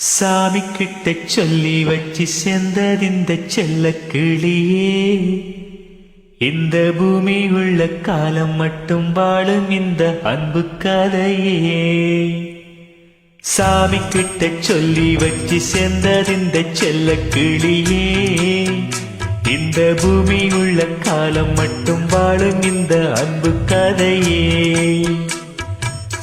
சாமி கிட்ட சொல்லி வச்சு சென்றதிந்த செல்ல கிளியே. இந்த பூமி உள்ள காலம் மட்டும் வாழும் இந்த அன்பு கதையே. சாமி கிட்ட சொல்லி வச்சு சென்றதிந்த செல்ல கிளியே. இந்த பூமி உள்ள காலம் மட்டும் வாழும் இந்த அன்பு கதையே.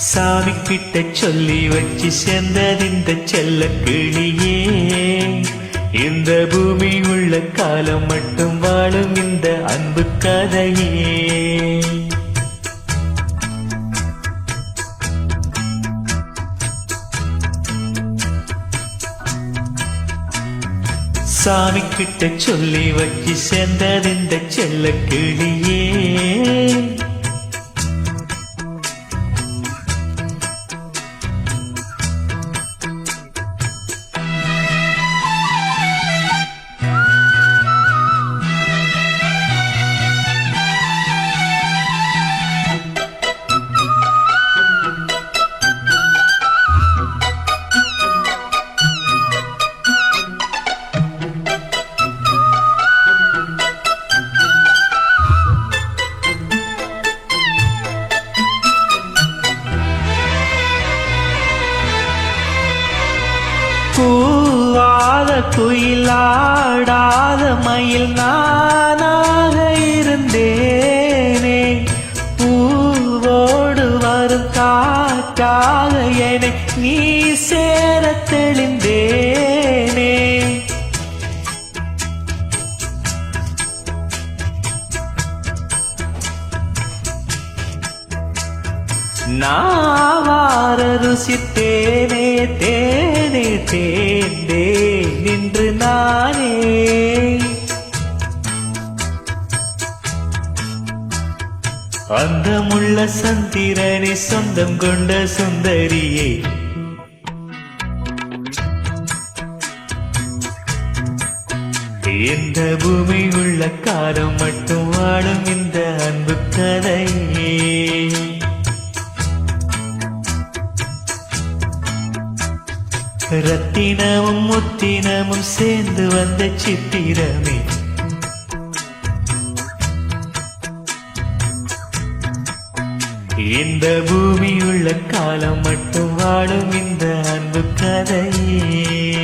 சாமி கிட்ட சொல்லி வச்சு சேர்ந்ததிந்த செல்ல கிளியே. இந்த பூமி உள்ள காலம் மட்டும் வாழும் இந்த அன்பு கதையே. சாமி கிட்ட சொல்லி வச்சு சேர்ந்ததிந்த செல்ல கிளியே. குயிலாடாத மயில் நானாக இருந்தேனே. பூவோடு வரும் காற்றாக என்னை நீ சேர தெளிந்தேனே. நாவார ருசித்தேனே தேனே தேந்தே. நின்று நானே. அந்தமுள்ள சந்திரனை சொந்தம் கொண்ட சுந்தரியே. எந்த பூமி உள்ள காலம் மட்டும் வாழும் இந்த அன்பு கதையே. ரத்தினமும் முத்தினமும் சேர்ந்து வந்த சித்திரமே. இந்த பூமியுள்ள காலம் மட்டும் வாழும் இந்த அன்பு கதையே.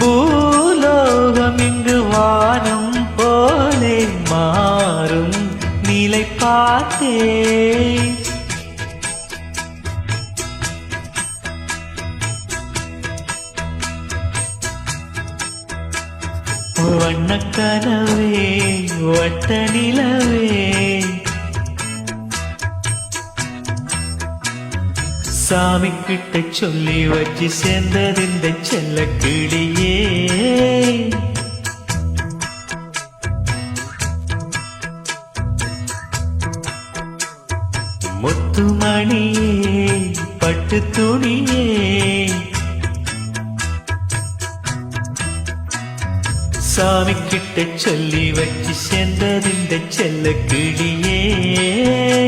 பூலோகம் இங்கு வானம் போலே மாறும் நிலை பார்த்தே. வண்ண கனவே வட்ட நிலவே சாமி கிட்ட சொல்லி வச்சு சேர்ந்ததிந்த செல்ல கிளியே. முத்துமணியே பட்டு துணியே. சாமி கிட்ட சொல்லி வச்சு சேர்ந்ததிந்த செல்ல கிளியே.